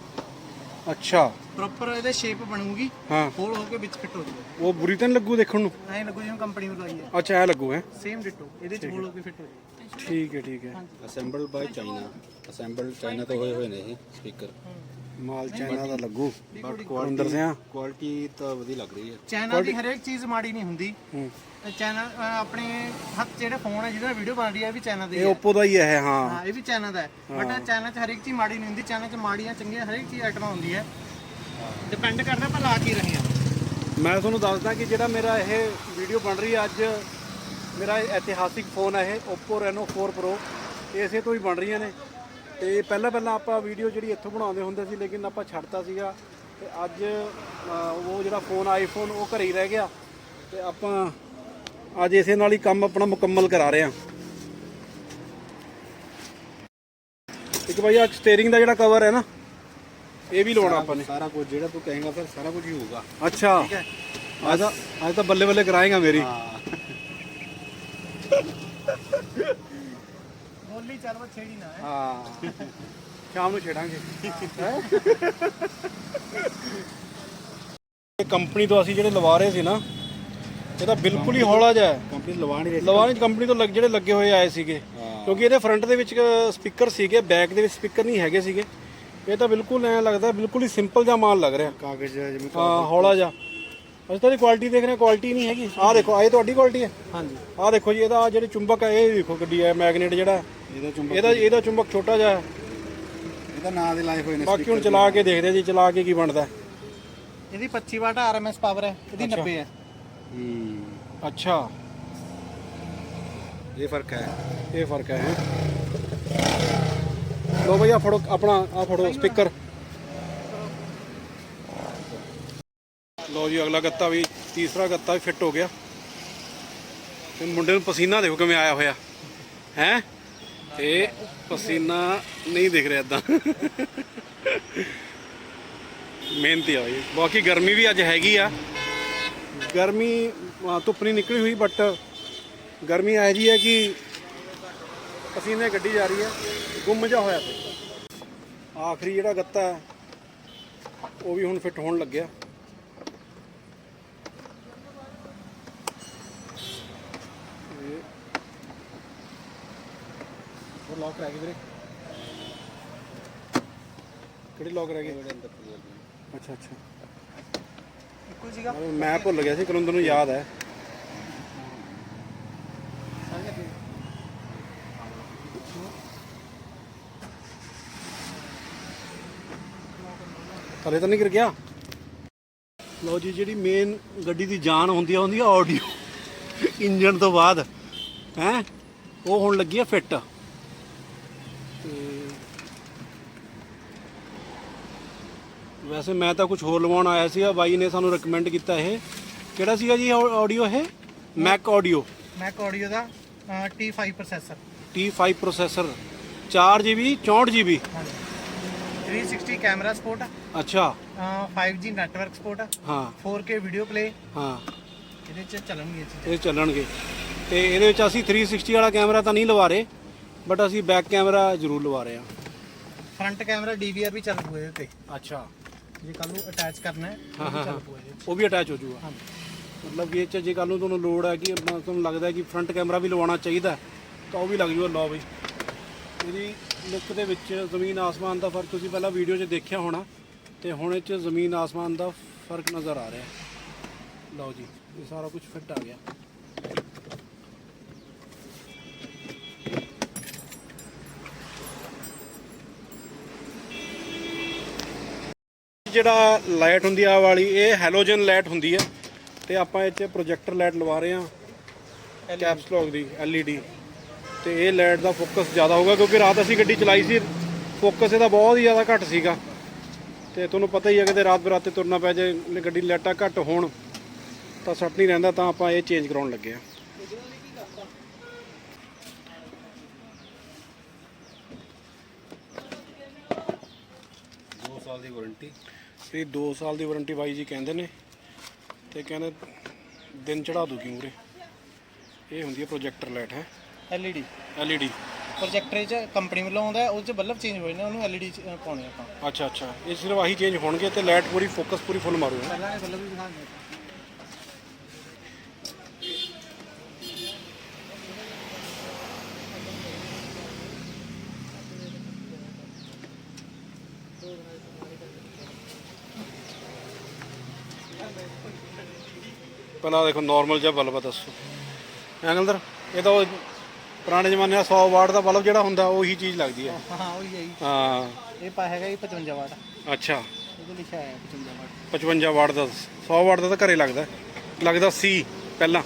ਅੱਛਾ। ਪ੍ਰੋਪਰ ਇਹਦੇ ਸ਼ੇਪ ਬਣੂਗੀ ਹਾਂ। ਹੋਲ ਹੋ ਕੇ ਵਿੱਚ ਫਿੱਟ ਹੋ ਜਾਊਗਾ। ਉਹ ਬੁਰੀ ਤਾਂ ਨੀ ਲੱਗੂ ਦੇਖਣ ਨੂੰ? ਐਂ ਲੱਗੂ ਜਿਵੇਂ ਕੰਪਨੀ ਨੂੰ ਲਾਈ ਹੈ। ਅੱਛਾ ਐ ਲੱਗੂ ਹੈ? ਸੇਮ ਡਿਟੋ ਇਹਦੇ ਚ ਹੋਲ ਹੋ। ਕੇ ਫਿੱਟ ਹੋ ਜਾਊਗਾ। ਠੀਕ ਹੈ ਠੀਕ ਹੈ। ਅਸੈਂਬਲਡ ਬਾਈ ਚਾਈਨਾ ਅਸੈਂਬਲਡ ਚਾਈਨਾ ਤੋਂ ਹੋਏ ਹੋਏ ਨੇ ਇਹ ਸਪੀਕਰ ਮਾਲ ਚਾਈਨਾ ਦਾ ਲੱਗੂ। ਬਟ ਅੰਦਰ ਸਿਆ। ਕੁਆਲਿਟੀ ਤਾਂ ਵਧੀਆ ਲੱਗ ਰਹੀ ਹੈ। ਚਾਈਨਾ ਦੀ ਹਰੇਕ ਚੀਜ਼ ਮਾੜੀ ਨਹੀਂ ਹੁੰਦੀ। ਹੂੰ। ਚਾਈਨਾ ਆਪਣੇ ਹੱਥ ਜਿਹੜੇ ਫੋਨ ਹੈ ਜਿਹਦਾ ਵੀਡੀਓ ਬਣ ਰਹੀ ਹੈ ਵੀ ਚਾਈਨਾ ਦੇ ਇਹ ਓਪੋ ਦਾ ਹੀ ਹੈ ਹਾਂ। ਹਾਂ ਇਹ ਵੀ ਚਾਈਨਾ ਦਾ ਹੈ। ਬਟ ਚਾਈਨਾ 'ਚ ਹਰੇਕ ਚੀਜ਼ ਮਾੜੀ ਨਹੀਂ ਹੁੰਦੀ। ਚਾਈਨਾ 'ਚ ਮਾੜੀਆਂ ਚੰਗੀਆਂ ਹਰੇਕ ਚੀਜ਼ ਆਈਟਮਾਂ ਹੁੰਦੀ ਹੈ। ਡਿਪੈਂਡ ਕਰਦਾ ਆਪਾਂ ਲਾ ਕੀ ਰਹੇ ਹਾਂ। ਮੈਂ ਤੁਹਾਨੂੰ ਦੱਸਦਾ ਕਿ ਜਿਹੜਾ ਮੇਰਾ ਇਹ ਵੀਡੀਓ ਬਣ ਰਹੀ ਹੈ ਅੱਜ ਮੇਰਾ ਇਤਿਹਾਸਿਕ ਫੋਨ ਹੈ ਇਹ Oppo Reno 4 Pro ਇਸੇ ਤੋਂ ਹੀ ਬਣ ਰਹੀਆਂ ਨੇ। ਤੇ ਪਹਿਲਾਂ ਪਹਿਲਾਂ ਆਪਾਂ ਵੀਡੀਓ ਜਿਹੜੀ ਇੱਥੋਂ ਬਣਾਉਂਦੇ ਹੁੰਦੇ ਸੀ ਲੇਕਿਨ ਆਪਾਂ ਛੱਡਤਾ ਸੀਗਾ। ਤੇ ਅੱਜ ਉਹ ਜਿਹੜਾ ਫੋਨ ਆਈਫੋਨ ਉਹ ਘਰੇ ਹੀ ਰਹਿ ਗਿਆ। ਤੇ ਆਪਾਂ ਅੱਜ ਇਸੇ ਨਾਲ ਹੀ ਕੰਮ ਆਪਣਾ ਮੁਕੰਮਲ ਕਰਾ ਰਹੇ ਹਾਂ। ਇੱਕ ਭਾਈ ਆ ਸਟੀਅਰਿੰਗ ਦਾ ਜਿਹੜਾ ਕਵਰ ਹੈ ਨਾ ਇਹ ਵੀ ਲਵਾਉਣਾ ਆਪਾਂ ਨੇ। ਸਾਰਾ ਕੁਝ ਜਿਹੜਾ ਤੂੰ ਕਹੇਗਾ ਫਿਰ ਸਾਰਾ ਕੁਝ ਹੀ ਹੋਊਗਾ। ਅੱਛਾ। ਅੱਜ ਤਾਂ ਅੱਜ ਤਾਂ ਬੱਲੇ ਬੱਲੇ ਕਰਾਏਗਾ ਮੇਰੀ। ਹਾਂ। ਬੋਲੀ ਚੱਲ ਵਾ ਛੇੜੀ ਨਾ ਹੈ। ਹਾਂ। ਸ਼ਾਮ ਨੂੰ ਛੇੜਾਂਗੇ। ਇਹ ਕੰਪਨੀ ਤੋਂ ਅਸੀਂ ਜਿਹੜੇ ਲਵਾ ਰਹੇ ਸੀ ਨਾ ਇਹ ਤਾਂ ਬਿਲਕੁਲ ਹੀ ਹੌਲਾ ਜਿਹਾ ਹੈ। ਕੰਪਨੀ ਲਵਾ ਨਹੀਂ ਰਹੀ ਲਵਾਣੀ ਕੰਪਨੀ ਤੋਂ ਲੱਗ- ਜਿਹੜੇ ਲੱਗੇ ਹੋਏ ਆਏ ਸੀਗੇ। ਕਿਉਂਕਿ ਇਹਦੇ ਫਰੰਟ ਦੇ ਵਿੱਚ ਸਪੀਕਰ ਸੀਗੇ ਬੈਕ ਦੇ ਵਿੱਚ ਸਪੀਕਰ ਨਹੀਂ ਹੈਗੇ ਸੀਗੇ। ਇਹ ਤਾਂ ਬਿਲਕੁਲ ਐ ਲੱਗਦਾ ਬਿਲਕੁਲ ਹੀ ਸਿੰਪਲ ਜਿਹਾ ਮਾਲ ਲੱਗ ਰਿਹਾ। ਕਾਗਜ਼ ਜਿਵੇਂ ਹਾਂ ਹੌਲਾ ਜਿਹਾ। ਅਸੀਂ ਤਾਂ ਇਹਦੀ ਕੁਆਲਿਟੀ ਦੇਖ ਰਹੇ ਕੁਆਲਿਟੀ ਨਹੀਂ ਹੈਗੀ। ਆਹ ਦੇਖੋ ਆਹ ਇਹ ਤੁਹਾਡੀ ਕੁਆਲਿਟੀ ਹੈ? ਹਾਂਜੀ। ਆਹ ਦੇਖੋ ਜੀ ਇਹਦਾ ਆਹ ਜਿਹੜੇ ਚੁੰਬਕ ਹੈ ਇਹ ਦੇਖੋ ਗੱਡੀ ਹੈ ਮੈਗਨੇਟ ਜਿਹੜਾ ਇਹਦਾ ਚੁੰਬਕ ਇਹਦਾ ਇਹਦਾ ਚੁੰਬਕ ਛੋਟਾ ਜਿਹਾ ਹੈ। ਇਹਦਾ ਨਾਂ ਦੇ ਲਾਏ ਹੋਏ ਨੇ ਬਾਕੀ ਹੁਣ ਚਲਾ ਕੇ ਦੇਖਦੇ ਜੀ ਚਲਾ ਕੇ ਕੀ ਬਣਦਾ ਇਹਦੀ 25 ਵਾਟ ਆਰਐਮਐਸ ਪਾਵਰ ਹੈ ਇਹਦੀ 90 ਹੈ। ਹੂੰ। ਅੱਛਾ। ਇਹ ਫ਼ਰਕ ਹੈ। ਇਹ ਫ਼ਰਕ ਹੈ। ਹੈਂ। ਲਓ ਭਈਆ ਫੜੋ ਆਪਣਾ ਆ ਫੜੋ ਸਪੀਕਰ ਲਓ ਜੀ ਅਗਲਾ ਗੱਤਾ ਵੀ ਤੀਸਰਾ ਗੱਤਾ ਵੀ ਫਿੱਟ ਹੋ ਗਿਆ। ਤੇ ਮੁੰਡੇ ਨੂੰ ਪਸੀਨਾ ਦੇਖੋ ਕਿਵੇਂ ਆਇਆ ਹੋਇਆ। ਹੈ? ਤੇ ਪਸੀਨਾ ਨਹੀਂ ਦਿਖ ਰਿਹਾ ਇਦਾਂ। ਮਿਹਨਤੀ ਆ ਬਾਈ। ਬਾਕੀ ਗਰਮੀ ਵੀ ਅੱਜ ਹੈਗੀ ਆ। ਗਰਮੀ ਧੁੱਪ ਨਹੀਂ ਨਿਕਲੀ ਹੋਈ ਬਟ ਗਰਮੀ ਇਹ ਜੀ ਹੈ ਕਿ ਪਸੀਨੇ ਗੱਡੀ ਜਾ ਰਹੀ ਹੈ। ਗੁੰਮ ਜਾ ਹੋਇਆ ਪਿਆ। ਆਖਰੀ ਜਿਹੜਾ ਗੱਤਾ ਉਹ ਵੀ ਹੁਣ ਫਿੱਟ ਹੋਣ ਲੱਗਿਆ। ਉਹ ਲੌਕ ਰਹਿ ਗਈ ਵੀਰੇ। ਕਿਹੜੇ ਲੋਕ ਰਹਿ ਗਏ ਅੱਛਾ ਅੱਛਾ। ਇੱਕੋ ਜਗ੍ਹਾ। ਮੈਂ ਭੁੱਲ ਗਿਆ ਸੀ ਕਰੁੰਦਰ ਨੂੰ ਯਾਦ ਹੈ। ਥਲੇ ਤਾਂ ਨਹੀਂ ਗਿਰ ਗਿਆ? ਲਓ ਜੀ ਜਿਹੜੀ ਮੇਨ ਗੱਡੀ ਦੀ ਜਾਨ ਹੁੰਦੀ ਆ ਹੁੰਦੀ ਆ ਆਡੀਓ ਇੰਜਨ ਤੋਂ ਬਾਅਦ ਹੈ? ਉਹ ਹੁਣ ਲੱਗੀ ਆ ਫਿੱਟ ਵੈਸੇ ਮੈਂ ਤਾਂ ਕੁਝ ਹੋਰ ਲਵਾਉਣ ਆਇਆ ਸੀਗਾ ਬਾਈ ਨੇ ਸਾਨੂੰ ਰეკਮੈਂਡ ਕੀਤਾ ਇਹ। ਕਿਹੜਾ ਸੀਗਾ ਜੀ ਆਡੀਓ ਇਹ? ਮੈਕ ਆਡੀਓ ਮੈਕ ਆਡੀਓ ਦਾ ਅ, T5 processor T5 processor 4GB 64GB ਹਾਂਜੀ। 360 ਕੈਮਰਾ ਸਪੋਰਟ ਅੱਛਾ। 5G ਨੈਟਵਰਕ ਸਪੋਰਟ ਹਾਂ। 4K ਵੀਡੀਓ ਪਲੇ ਹਾਂ। ਇਹਦੇ ਚ ਚੱਲਣਗੇ ਇਹ ਚੀਜ਼ਾਂ। ਇਹ ਚੱਲਣਗੇ। ਤੇ ਇਹਦੇ ਵਿੱਚ ਅਸੀਂ 360 ਵਾਲਾ ਕੈਮਰਾ ਤਾਂ ਨਹੀਂ ਲਵਾ ਰਹੇ। ਬਟ ਅਸੀਂ ਬੈਕ ਕੈਮਰਾ ਜ਼ਰੂਰ ਲਵਾ ਰਹੇ ਹਾਂ। ਫਰੰਟ ਕੈਮਰਾ DVR ਵੀ ਚੱਲ ਪੂਏ ਇਹਦੇ ਤੇ। ਅੱਛਾ। ਜੇ ਕੱਲ ਨੂੰ ਅਟੈਚ ਕਰਨਾ ਹੈ ਉਹ ਵੀ ਚੱਲ ਪੂਏ ਉਹ ਵੀ ਅਟੈਚ ਹੋ ਜਾਊਗਾ। ਮਤਲਬ ਕਿ ਇਹ ਚ ਜੇ ਕੱਲ ਨੂੰ ਤੁਹਾਨੂੰ ਲੋੜ ਹੈ ਕਿ ਆਪਣਾ ਤੁਹਾਨੂੰ ਲੱਗਦਾ ਹੈ ਕਿ ਫਰੰਟ ਕੈਮਰਾ ਵੀ ਲਵਾਉਣਾ ਚਾਹੀਦਾ ਹੈ, ਤਾਂ ਉਹ ਵੀ ਲੱਗ ਜੂਗਾ ਲਓ ਬਈ। ਇਹਦੀ ਲੁੱਕ ਦੇ ਵਿੱਚ ਜ਼ਮੀਨ ਆਸਮਾਨ ਦਾ ਫ਼ਰਕ ਤੁਸੀਂ ਪਹਿਲਾਂ ਵੀਡੀਓ 'ਚ ਦੇਖਿਆ ਹੋਣਾ ਤੇ ਹੁਣ ਇਹ 'ਚ ਜ਼ਮੀਨ ਆਸਮਾਨ ਦਾ ਫ਼ਰਕ ਨਜ਼ਰ ਆ ਰਿਹਾ ਹੈ। ਲਓ ਜੀ ਇਹ ਸਾਰਾ ਕੁਝ ਫਿੱਟ ਆ ਗਿਆ। ਜਿਹੜਾ ਲਾਈਟ ਹੁੰਦੀ ਆ ਵਾਲੀ ਇਹ ਹੈਲੋਜਨ ਲਾਈਟ ਹੁੰਦੀ ਹੈ ਤੇ ਆਪਾਂ ਇਹ 'ਚ ਪ੍ਰੋਜੈਕਟਰ ਲਾਈਟ ਲਵਾ ਰਹੇ ਹਾਂ ਕੈਪਸ ਲੌਕ ਦੀ LED ਤੇ ਇਹ ਲਾਈਟ ਦਾ ਫੋਕਸ ਜ਼ਿਆਦਾ ਹੋਊਗਾ ਕਿਉਂਕਿ ਰਾਤ ਅਸੀਂ ਗੱਡੀ ਚਲਾਈ ਸੀ ਫੋਕਸ ਇਹਦਾ ਬਹੁਤ ਹੀ ਜ਼ਿਆਦਾ ਘੱਟ ਸੀਗਾ। ਤੇ ਤੁਹਾਨੂੰ ਪਤਾ ਹੀ ਹੈ ਕਿ ਰਾਤ ਬਰਾਤੇ ਤੁਰਨਾ ਪੈ ਜੇ ਗੱਡੀ ਦੀ ਲਾਈਟਾਂ ਘੱਟ ਹੋਣ ਤਾਂ ਸੱਟ ਨਹੀਂ ਰਹਿੰਦਾ ਤਾਂ ਆਪਾਂ ਇਹ ਚੇਂਜ ਕਰਾਉਣ ਲੱਗੇ ਆ ਦੋ ਸਾਲ ਦੀ ਵਾਰੰਟੀ ਇਹ 2 ਸਾਲ ਦੀ ਵਾਰੰਟੀ ਬਾਈ ਜੀ ਕਹਿੰਦੇ ਨੇ ਤੇ ਕਹਿੰਦੇ ਦਿਨ ਚੜਾ ਦੂਗੀ ਮੂਰੇ ਇਹ ਹੁੰਦੀ ਹੈ ਪ੍ਰੋਜੈਕਟਰ ਲਾਈਟ ਹੈ? LED LED ਪ੍ਰੋਜੈਕਟਰ ਚ ਕੰਪਨੀ ਵੱਲੋਂ ਆਉਂਦਾ ਹੈ, ਉਹ ਚ ਬੱਲਬ ਚੇਂਜ ਹੋਏ ਨੇ ਉਹਨੂੰ LED ਚ ਅ, ਪਾਉਣੇ ਆਪਾਂ। ਅੱਛਾ ਅੱਛਾ। ਇਹ ਸਿਰਫ ਆਹੀ ਚੇਂਜ ਹੋਣਗੇ ਤੇ ਲਾਈਟ ਪੂਰੀ ਫੋਕਸ ਪੂਰੀ ਫੁੱਲ ਮਾਰੂਗਾ। ਪਹਿਲਾਂ ਇਹ ਬੱਲਬ ਵੀ ਦਿਖਾਉਂਦੇ ਪਹਿਲਾਂ ਦੇਖੋ ਨਾਰਮਲ ਜਿਹਾ ਬਲਬ ਆ ਦੱਸੋ। ਐਂਗਲਦਰ ਇਹ ਤਾਂ ਉਹ ਪੁਰਾਣੇ ਜ਼ਮਾਨੇ ਦਾ 100 ਵਾਟ ਦਾ ਬਲਬ ਜਿਹੜਾ ਹੁੰਦਾ ਉਹੀ ਚੀਜ਼ ਲੱਗਦੀ ਹੈ ਹਾਂ ਉਹ ਹੀ ਹੈ ਜੀ। ਹਾਂ। ਇਹ ਪਾ ਹੈਗਾ ਜੀ 55 ਵਾਟ। ਅੱਛਾ। ਇਹਦੇ ਲਿਖਿਆ ਹੈ 55 ਵਾਟ। 55 ਵਾਟ ਦਾ 100 ਵਾਟ ਦਾ ਤਾਂ ਘਰੇ ਲੱਗਦਾ। ਲੱਗਦਾ ਸੀ ਪਹਿਲਾਂ।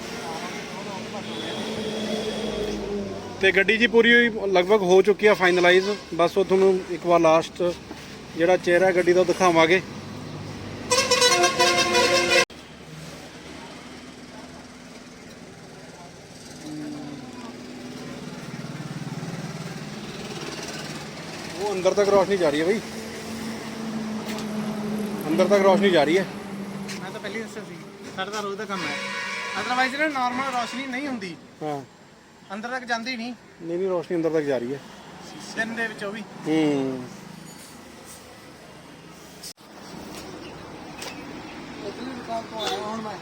ਤੇ ਗੱਡੀ ਜੀ ਪੂਰੀ ਲਗਭਗ ਹੋ ਚੁੱਕੀ ਆ ਫਾਈਨਲਾਈਜ਼ ਬਸ ਉਹ ਤੁਹਾਨੂੰ ਇੱਕ ਵਾਰ ਲਾਸਟ ਜਿਹੜਾ ਚਿਹਰਾ ਗੱਡੀ ਦਾ ਦਿਖਾਵਾਂਗੇ। ਅੰਦਰ ਤੱਕ ਰੋਸ਼ਨੀ ਜਾ ਰਹੀ ਹੈ ਬਈ। ਅੰਦਰ ਤੱਕ ਰੋਸ਼ਨੀ ਜਾ ਰਹੀ ਹੈ। ਮੈਂ ਤਾਂ ਪਹਿਲੀ ਦੱਸਿਆ ਸੀ ਸਾਡਾ ਤਾਂ ਰੋਜ਼ ਦਾ ਕੰਮ ਹੈ। ਅਦਰਵਾਈਜ਼ ਨਾ ਨਾਰਮਲ ਰੋਸ਼ਨੀ ਨਹੀਂ ਹੁੰਦੀ ਹਾਂ। ਅੰਦਰ ਤੱਕ ਜਾਂਦੀ ਨਹੀਂ। ਨਹੀਂ ਨਹੀਂ ਰੋਸ਼ਨੀ ਅੰਦਰ ਤੱਕ ਜਾ ਰਹੀ ਹੈ। ਦਿਨ ਦੇ ਵਿੱਚ ਉਹ ਵੀ। ਹੂੰ। ਉਤਲੀ ਦੁਕਾਨ ਤੋਂ ਆਇਆ ਹੁਣ ਮੈਂ।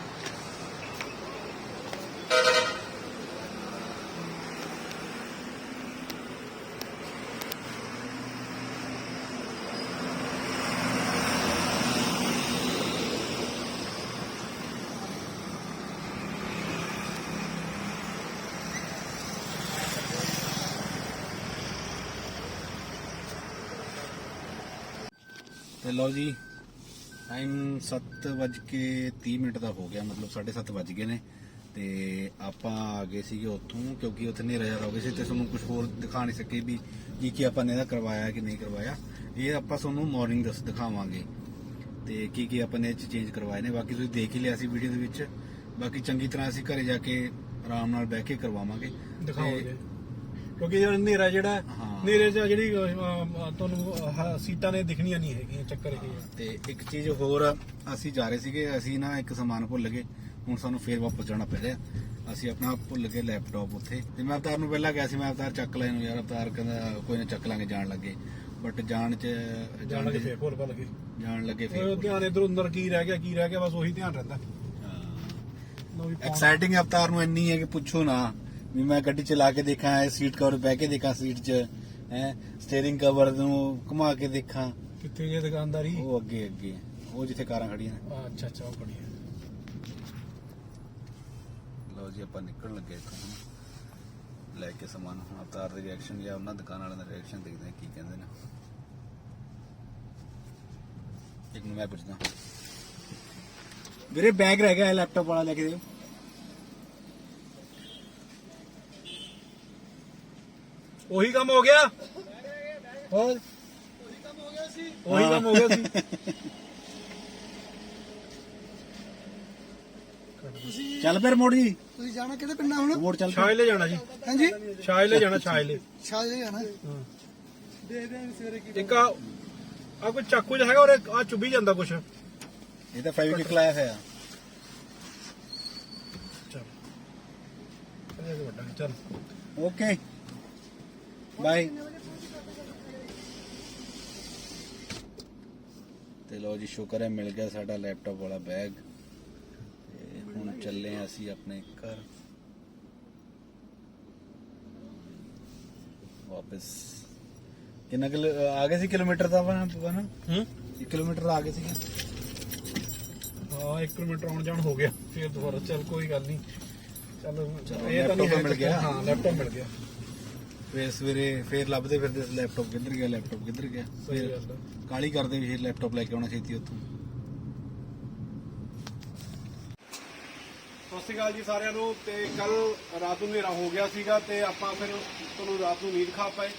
ਤੇ ਲਓ ਜੀ ਟਾਈਮ 7:30 ਮਿੰਟ ਦਾ ਹੋ ਗਿਆ ਮਤਲਬ 7:30 ਵੱਜ ਗਏ ਨੇ। ਤੇ ਆਪਾਂ ਆ ਗਏ ਸੀਗੇ ਉੱਥੋਂ ਕਿਉਂਕਿ ਉੱਥੇ ਹਨੇਰਾ ਜ਼ਿਆਦਾ ਹੋ ਗਿਆ ਸੀ ਤੇ ਤੁਹਾਨੂੰ ਕੁਝ ਹੋਰ ਦਿਖਾ ਨਹੀਂ ਸਕੇ ਵੀ ਕੀ ਕੀ ਆਪਾਂ ਨੇ ਇਹਦਾ ਕਰਵਾਇਆ ਕਿ ਨਹੀਂ ਕਰਵਾਇਆ। ਇਹ ਆਪਾਂ ਤੁਹਾਨੂੰ ਮਾਰਨਿੰਗ ਦੱਸ ਦਿਖਾਵਾਂਗੇ। ਤੇ ਕੀ ਕੀ ਆਪਾਂ ਨੇ ਇਹ ਚ ਚੇਂਜ ਕਰਵਾਏ ਨੇ ਬਾਕੀ ਤੁਸੀਂ ਦੇਖ ਹੀ ਲਿਆ ਸੀ ਵੀਡੀਓ ਦੇ ਵਿੱਚ। ਬਾਕੀ ਚੰਗੀ ਤਰ੍ਹਾਂ ਅਸੀਂ ਘਰੇ ਜਾ ਕੇ ਆਰਾਮ ਨਾਲ ਬਹਿ ਕੇ ਕਰਵਾਵਾਂਗੇ। ਦਿਖਾਵਾਂਗੇ ਤੇ- ਕਿਉਂਕਿ ਜਿਹੜਾ ਹਨੇਰਾ ਜਿਹੜਾ। ਹਨੇਰੇ 'ਚ ਜਿਹੜੀ ਅਹ, ਤੁਹਾਨੂੰ ਆਹ ਸੀਟਾਂ ਨੇ ਦਿਖਣੀਆਂ ਨਹੀਂ ਹੈਗੀਆਂ ਚੱਕਰ ਇਹ ਹੈ। ਤੇ ਇੱਕ ਚੀਜ਼ ਹੋਰ ਅਸੀਂ ਜਾ ਰਹੇ ਸੀਗੇ ਅਸੀਂ ਨਾ ਇੱਕ ਸਮਾਨ ਭੁੱਲ ਗਏ ਹੁਣ ਸਾਨੂੰ ਫੇਰ ਵਾਪਸ ਜਾਣਾ ਪੈ ਰਿਹਾ। ਅਸੀਂ ਆਪਣਾ ਭੁੱਲ ਗਏ ਲੈਪਟਾਪ ਉੱਥੇ। ਤੇ ਮੈਂ ਅਵਤਾਰ ਨੂੰ ਪਹਿਲਾਂ ਗਿਆ ਸੀ ਮੈਂ ਅਵਤਾਰ ਚੱਕ ਲੈ ਨੂੰ ਯਾਰ ਅਵਤਾਰ ਕਹਿੰਦਾ ਕੋਈ ਨਾ ਚੱਕ ਲਾਂਗੇ ਜਾਣ ਲੱਗੇ। ਬਟ ਜਾਣ ਚ ਜਾਣ ਲੱਗੇ ਫੇਰ ਭੁੱਲ ਭੱਲ ਗਏ। ਜਾਣ ਲੱਗੇ ਉਹ ਫੇਰ ਧਿਆਨ ਇਧਰ ਅੰਦਰ ਕੀ ਰਹਿ ਗਿਆ ਕੀ ਰਹਿ ਗਿਆ ਬਸ ਉਹੀ ਧਿਆਨ ਰਹਿੰਦਾ। ਲਓ ਵੀ ਪਹੁੰਚ- ਐਕਸਾਈਟਿੰਗ ਅਵਤਾਰ ਨੂੰ ਇੰਨੀ ਹੈ ਕਿ ਪੁੱਛੋ ਨਾ। ਵੀ ਮੈਂ ਗੱਡੀ ਚਲਾ ਕੇ ਦੇਖਾਂ ਇਹ ਸੀਟ ਕਵਰ ਬਹਿ ਕੇ ਦੇਖਾਂ ਸੀਟ 'ਚ ਹੈ ਸਟੀਅਰਿੰਗ ਕਵਰ ਨੂੰ ਘੁਮਾ ਕੇ ਦੇਖਾਂ। ਕਿੱਥੇ ਜੇ ਦੁਕਾਨਦਾਰੀ? ਉਹ ਅੱਗੇ ਅੱਗੇ। ਉਹ ਜਿੱਥੇ ਕਾਰਾਂ ਖੜੀਆਂ ਨੇ। ਆਹ, ਅੱਛਾ ਅੱਛਾ ਉਹ ਖੜੀ ਹੈ ਲਓ ਜੀ ਆਪਾਂ ਨਿਕਲਣ ਲੱਗੇ ਇੱਥੋਂ ਹੁਣ। ਲੈ ਕੇ ਸਮਾਨ ਹੁਣ ਅਵਤਾਰ ਦੇ ਰਿਐਕਸ਼ਨ ਜਾਂ ਉਹਨਾਂ ਦੁਕਾਨ ਵਾਲਿਆਂ ਦਾ ਰਿਐਕਸ਼ਨ ਦੇਖਦੇ ਹਾਂ ਕੀ ਕਹਿੰਦੇ ਨੇ। ਇੱਕ ਨੂੰ ਮੈਂ ਪੁੱਛਦਾ। ਵੀਰੇ ਬੈਗ ਰਹਿ ਗਿਆ ਲੈਪਟਾਪ ਵਾਲਾ ਲੈ ਕੇ ਦਿਓ। ਉਹੀ ਕੰਮ ਹੋ ਗਿਆ। ਹੋਰ? ਉਹੀ ਕੰਮ ਹੋ ਗਿਆ ਸੀ। ਚੱਲ ਫਿਰ ਮੋੜ ਜੀ। ਤੁਸੀਂ ਜਾਣਾ ਕਿਹੜੇ ਪਿੰਡਾਂ ਹੁਣ? ਮੋੜ ਚੱਲ ਛਾਇਲੇ ਜਾਣਾ ਜੀ। ਹਾਂਜੀ? ਛਾਇਲੇ ਜਾਣਾ ਛਾਇਲੇ। ਸ਼ਾਇਦ ਜਾਣਾ। ਦੇ ਦੇ ਸਵੇਰੇ ਕੀ ਇੱਕ ਆ ਆ ਕੋਈ ਚਾਕੂ ਜਿਹਾ ਹੈਗਾ ਔਰ ਆ ਚੁੱਭੀ ਜਾਂਦਾ ਕੁਛ। ਇਹ ਤਾਂ ਫੈਵਿਕ ਲਾਇਆ ਹੋਇਆ। ਚਲ। ਇਹ ਵੱਡਾ ਚੱਲ। ਓਕੇ ਬਾਏ ਤੇ ਲੋ ਜੀ ਸ਼ੁਕਰ ਹੈ ਮਿਲ ਗਿਆ ਸਾਡਾ ਲੈਪਟਾਪ ਵਾਲਾ ਬੈਗ ਤੇ ਹੁਣ ਚੱਲੇ ਅਸੀਂ ਆਪਣੇ ਘਰ। ਵਾਪਸ। ਕਿੰਨਾ ਕਿਲੋ ਆ ਗਏ ਸੀ ਕਿਲੋਮੀਟਰ ਦਾ ਬਣਾ ਬਣਾ ਹੂੰ? 1 ਕਿਲੋਮੀਟਰ ਆ ਗਏ ਸੀ ਹਾਂ 1 ਕਿਲੋਮੀਟਰ ਆਉਣ ਜਾਣ ਹੋ ਗਿਆ। ਫਿਰ ਦੁਬਾਰਾ ਚੱਲ ਕੋਈ ਗੱਲ ਨਹੀਂ। ਚੱਲ ਇਹ ਤਾਂ ਨਹੀਂ ਮਿਲ ਗਿਆ। ਹਾਂ ਲੈਪਟਾਪ ਮਿਲ ਗਿਆ। ਫੇਰ ਸਵੇਰੇ ਫੇਰ ਲੱਭਦੇ ਫਿਰਦੇ ਲੈਪਟਾਪ ਕਿੱਧਰ ਗਿਆ ਲੈਪਟਾਪ ਕਿੱਧਰ ਗਿਆ। ਸਹੀ ਫਿਰ ਗੱਲ ਕਾਲੀ ਕਰਦੇ ਵੀ ਫਿਰ ਲੈਪਟਾਪ ਲੈ ਕੇ ਆਉਣਾ ਛੇਤੀ ਉੱਥੋਂ। ਸਤਿ ਸ਼੍ਰੀ ਅਕਾਲ ਜੀ ਸਾਰਿਆਂ ਨੂੰ ਤੇ ਕੱਲ ਰਾਤ ਨੂੰ ਹਨੇਰਾ ਹੋ ਗਿਆ ਸੀਗਾ ਤੇ ਆਪਾਂ ਫਿਰ ਤੁਹਾਨੂੰ ਰਾਤ ਨੂੰ ਨੀਂਦ ਖਾ ਪਾਏ।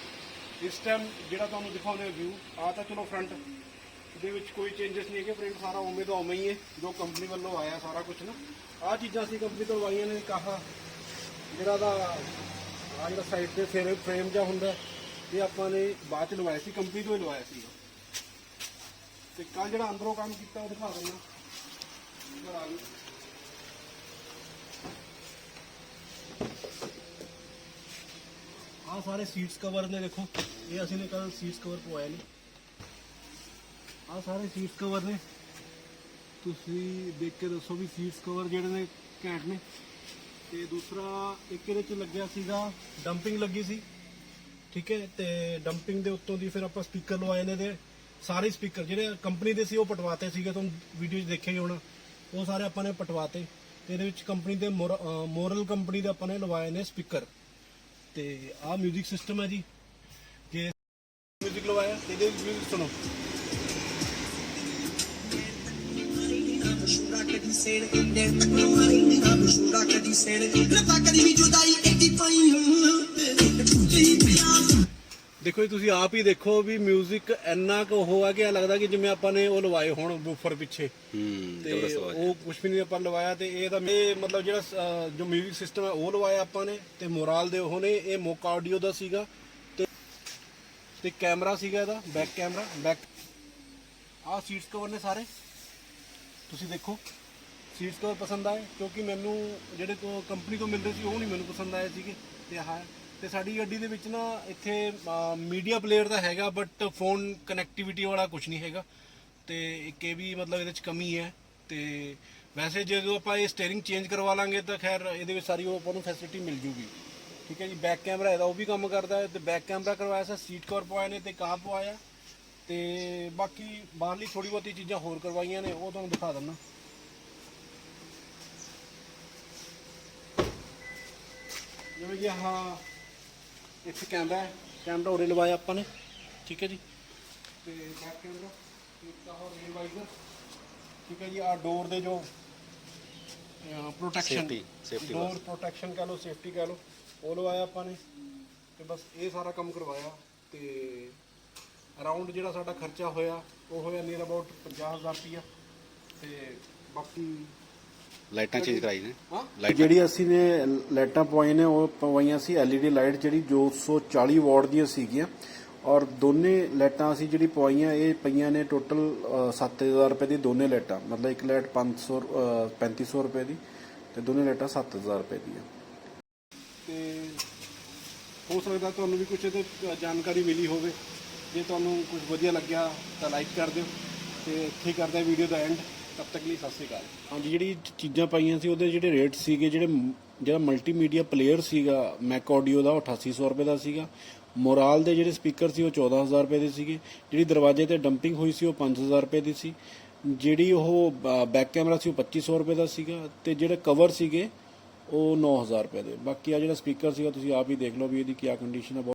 ਇਸ ਟਾਈਮ ਜਿਹੜਾ ਤੁਹਾਨੂੰ ਦਿਖਾਉਂਦੇ ਵਿਊ ਆ ਤਾਂ ਚਲੋ ਫਰੰਟ ਦੇ ਵਿੱਚ ਕੋਈ ਚੇਂਜਸ ਨਹੀਂ ਹੈਗੇ ਫਰੰਟ ਸਾਰਾ ਉਵੇਂ ਦਾ ਉਵੇਂ ਹੀ ਹੈ ਜੋ ਕੰਪਨੀ ਵੱਲੋਂ ਆਇਆ ਸਾਰਾ ਕੁਝ ਨਾ। ਆ ਚੀਜ਼ਾਂ ਅਸੀਂ ਕੰਪਨੀ ਤੋਂ ਲਵਾਈਆਂ ਨੇ ਕਾਹਾ ਜਿਹੜਾ ਦਾ ਆ ਜਿਹੜਾ ਸਾਈਡ ਤੇ ਫੇਰ ਫਰੇਮ ਜਾਂ ਹੁੰਦਾ, ਇਹ ਆਪਾਂ ਨੇ ਬਾਅਦ ਚ ਲਵਾਇਆ ਸੀ, ਕੰਪਨੀ ਤੋਂ ਹੀ ਲਵਾਇਆ ਸੀ ਤੇ ਕੱਲ ਜਿਹੜਾ ਅੰਦਰੋਂ ਕੰਮ ਕੀਤਾ, ਉਹ ਦਿਖਾ ਦਿੰਦਾ। ਇੱਧਰ ਆ ਗਈ ਆ ਸਾਰੇ ਸੀਟਸ ਕਵਰ ਨੇ, ਦੇਖੋ। ਇਹ ਅਸੀਂ ਨੇ ਕੱਲ ਸੀਟਸ ਕਵਰ ਪਵਾਏ ਨੇ। ਆ ਸਾਰੇ ਸੀਟਸ ਕਵਰ ਨੇ। ਤੁਸੀਂ ਦੇਖ ਕੇ ਦੱਸੋ ਵੀ ਸੀਟਸ ਕਵਰ ਜਿਹੜੇ ਨੇ ਘੈਂਟ ਨੇ। ਤੇ ਦੂਸਰਾ ਇੱਕ ਇਹਦੇ ਚ ਲੱਗਿਆ ਸੀਗਾ ਡੰਪਿੰਗ ਲੱਗੀ ਸੀ ਠੀਕ ਹੈ ਤੇ ਡੰਪਿੰਗ ਦੇ ਉੱਤੋਂ ਦੀ ਫਿਰ ਆਪਾਂ ਸਪੀਕਰ ਲਵਾਏ ਨੇ ਦੇ ਸਾਰੇ ਸਪੀਕਰ ਜਿਹੜੇ ਕੰਪਨੀ ਦੇ ਸੀ ਉਹ ਪਟਵਾਤੇ ਸੀਗੇ ਤੁਹਾਨੂੰ ਵੀਡੀਓ 'ਚ ਦੇਖਿਆ ਹੀ ਹੋਣਾ ਉਹ ਸਾਰੇ ਆਪਾਂ ਨੇ ਪਟਵਾਤੇ ਤੇ ਇਹਦੇ ਵਿੱਚ ਕੰਪਨੀ ਦੇ ਮੋਰਲ ਕੰਪਨੀ ਦੇ ਆਪਾਂ ਨੇ ਲਵਾਏ ਨੇ ਸਪੀਕਰ ਤੇ ਆਹ 뮤직 ਸਿਸਟਮ ਹੈ ਜੀ ਜੇ 뮤직 ਲਵਾਇਆ ਤੇ ਇਹਦੇ ਵਿੱਚ music ਸੁਣੋ broxuraca di sera, dentro una marina, broxuraca di sera, la pacca di giudai e di poi tutti i piatti. ਦੇਖੋ ਜੀ ਤੁਸੀਂ ਆਪ ਹੀ ਦੇਖੋ ਵੀ 뮤직 ਇੰਨਾ ਕੁ ਉਹ ਆ ਕਿ ਇਹ ਲੱਗਦਾ ਕਿ ਜਿਵੇਂ ਆਪਾਂ ਨੇ ਉਹ ਲਵਾਏ ਹੋਣ ਬੂਫਰ ਪਿੱਛੇ ਹੂੰ ਤੇ ਉਹ ਕੁਝ ਵੀ ਨਹੀਂ ਆਪਾਂ ਲਵਾਇਆ ਤੇ ਇਹ ਤਾਂ ਇਹ ਮਤਲਬ ਜਿਹੜਾ ਅਹ, ਜੋ 뮤직 ਸਿਸਟਮ ਹੈ ਉਹ ਲਵਾਇਆ ਆਪਾਂ ਨੇ ਤੇ ਮੋਰਾਲ ਦੇ ਉਹ ਨੇ ਇਹ ਮੋਕਾ ਆਡੀਓ ਦਾ ਸੀਗਾ ਤੇ ਤੇ ਕੈਮਰਾ ਸੀਗਾ ਇਹਦਾ ਬੈਕ ਕੈਮਰਾ ਬੈਕ ਆਹ ਸੀਟਸ ਕਵਰ ਨੇ ਸਾਰੇ ਤੁਸੀਂ ਦੇਖੋ ਸੀਟਸ ਕਵਰ ਪਸੰਦ ਆਏ, ਕਿਉਂਕਿ ਮੈਨੂੰ ਜਿਹੜੇ ਤੋਂ ਕੰਪਨੀ ਤੋਂ ਮਿਲਦੇ ਸੀ, ਉਹ ਨਹੀਂ ਮੈਨੂੰ ਪਸੰਦ ਆਏ ਸੀਗੇ। ਤੇ ਹਾਂ, ਤੇ ਸਾਡੀ ਗੱਡੀ ਦੇ ਵਿੱਚ ਨਾ ਇੱਥੇ ਮੀਡੀਆ ਪਲੇਅਰ ਤਾਂ ਹੈਗਾ ਬਟ ਫੋਨ ਕਨੈਕਟੀਵਿਟੀ ਵਾਲਾ ਕੁਝ ਨਹੀਂ ਹੈਗਾ। ਤੇ ਇੱਕ ਇਹ ਵੀ ਮਤਲਬ ਇਹਦੇ ਚ ਕਮੀ ਹੈ। ਤੇ ਵੈਸੇ ਜਦੋਂ ਆਪਾਂ ਇਹ ਸਟੀਅਰਿੰਗ ਚੇਂਜ ਕਰਵਾ ਲਾਂਗੇ, ਤਾਂ ਖੈਰ ਇਹਦੇ ਵਿੱਚ ਸਾਰੀ ਉਹ ਆਪਾਂ ਨੂੰ ਫੈਸਿਲਿਟੀ ਮਿਲ ਜੂਗੀ। ਠੀਕ ਹੈ ਜੀ ਬੈਕ ਕੈਮਰਾ ਇਹਦਾ ਉਹ ਵੀ ਕੰਮ ਕਰਦਾ ਹੈ, ਤੇ ਬੈਕ ਕੈਮਰਾ ਕਰਵਾਇਆ ਸੀ ਸੀਟ ਕਵਰ ਪਵਾਏ ਨੇ ਤੇ ਕਾਂ ਪਵਾਇਆ। ਤੇ ਬਾਕੀ ਬਾਹਰਲੀ ਥੋੜੀ ਬਹੁਤੀ ਚੀਜ਼ਾਂ ਹੋਰ ਕਰਵਾਈਆਂ ਨੇ ਉਹ ਤੁਹਾਨੂੰ ਦਿਖਾ ਦਿੰਦਾ। ਜਿਵੇਂ ਕਿ ਆਹ ਇੱਥੇ ਕੈਮਰਾ ਹੈ ਕੈਮਰਾ ਉਰੇ ਲਵਾਇਆ ਆਪਾਂ ਨੇ ਠੀਕ ਹੈ ਜੀ। ਤੇ ਬੈਕ ਕੈਮਰਾ ਇੱਕ ਆਹ ਰੇਲ ਵਾਈਜ਼ਰ ਠੀਕ ਹੈ ਜੀ ਆ ਡੋਰ ਦੇ ਜੋ ਪ੍ਰੋਟੈਕਸ਼ਨ safety ਡੋਰ ਪ੍ਰੋਟੈਕਸ਼ਨ ਕਹ ਲਓ ਸੇਫਟੀ ਕਹ ਲਓ ਉਹ ਲਵਾਇਆ ਆਪਾਂ ਨੇ। ਤੇ ਬਸ ਇਹ ਸਾਰਾ ਕੰਮ ਕਰਵਾਇਆ ਤੇ ਅਰਾਊਂਡ ਜਿਹੜਾ ਸਾਡਾ ਖਰਚਾ ਹੋਇਆ ਉਹ ਹੋਇਆ ਨੀਅਰ ਅਬਾਊਟ 50000 ਰੁਪਇਆ ਤੇ ਬਾਕੀ ਲਾਈਟਾਂ ਚੇਂਜ ਕਰਾਈ ਨੇ? ਹਾਂ? ਜਿਹੜੀ ਅਸੀਂ ਨੇ ਲਾਈਟਾਂ ਪਵਾਈਆਂ ਨੇ ਉਹ ਪਵਾਈਆਂ ਸੀ LED ਲਾਈਟ ਜਿਹੜੀ ਜੋ 140 ਵਾਟ ਦੀਆਂ ਸੀਗੀਆਂ। ਔਰ ਦੋਨੇ ਲਾਈਟਾਂ ਅਸੀਂ ਜਿਹੜੀ ਪਵਾਈਆਂ ਇਹ ਪਈਆਂ ਨੇ ਟੋਟਲ 7000 ਰੁਪਏ ਦੀ ਦੋਨੇ ਲਾਈਟਾਂ। ਮਤਲਬ ਇੱਕ ਲਾਈਟ 500 ਅ, 3500 ਰੁਪਏ ਦੀ ਤੇ ਦੋਨੇ ਲਾਈਟਾਂ 7000 ਰੁਪਏ ਦੀਆਂ। ਤੇ ਹੋ ਸਕਦਾ ਤੁਹਾਨੂੰ ਵੀ ਕੁਝ ਇਹਦੇ ਜਾਣਕਾਰੀ ਮਿਲੀ ਹੋਵੇ। ਜੇ ਤੁਹਾਨੂੰ ਕੁਝ ਵਧੀਆ ਲੱਗਿਆ ਤਾਂ ਲਾਈਕ ਕਰ ਦਿਓ ਤੇ ਇੱਥੇ ਹੀ ਕਰਦਾ ਵੀਡੀਓ ਦਾ ਐਂਡ ਤਬ ਤੱਕ ਲਈ ਸਤਿ ਸ਼੍ਰੀ ਅਕਾਲ। ਹਾਂਜੀ, ਜਿਹੜੀ ਚੀਜ਼ਾਂ ਪਾਈਆਂ ਸੀ, ਉਹਦੇ ਜਿਹੜੇ ਰੇਟ ਸੀਗੇ, ਜਿਹੜੇ ਜਿਹੜਾ ਮਲਟੀਮੀਡੀਆ ਪਲੇਅਰ ਸੀਗਾ ਮੈਕ ਆਡੀਓ ਦਾ, ਉਹ 8800 ਰੁਪਏ ਦਾ ਸੀਗਾ। ਮੋਰਾਲ ਦੇ ਜਿਹੜੇ ਸਪੀਕਰ ਸੀ, ਉਹ 14000 ਰੁਪਏ ਦੇ ਸੀਗੇ। ਜਿਹੜੀ ਦਰਵਾਜ਼ੇ ਤੇ ਡੰਪਿੰਗ ਹੋਈ ਸੀ, ਉਹ 5000 ਰੁਪਏ ਦੀ ਸੀ। ਜਿਹੜੀ ਉਹ ਬੈਕ ਕੈਮਰਾ ਸੀ, ਉਹ 2500 ਰੁਪਏ ਦਾ ਸੀਗਾ। ਤੇ ਜਿਹੜੇ ਕਵਰ ਸੀਗੇ, ਉਹ 9000 ਰੁਪਏ ਦੇ। ਬਾਕੀ ਆ ਜਿਹੜਾ ਸਪੀਕਰ ਸੀਗਾ, ਤੁਸੀਂ ਆਪ ਹੀ ਦੇਖ ਲਓ ਵੀ ਇਹਦੀ ਕੀ ਕੰਡੀਸ਼ਨ ਹੈ ਬਹੁਤ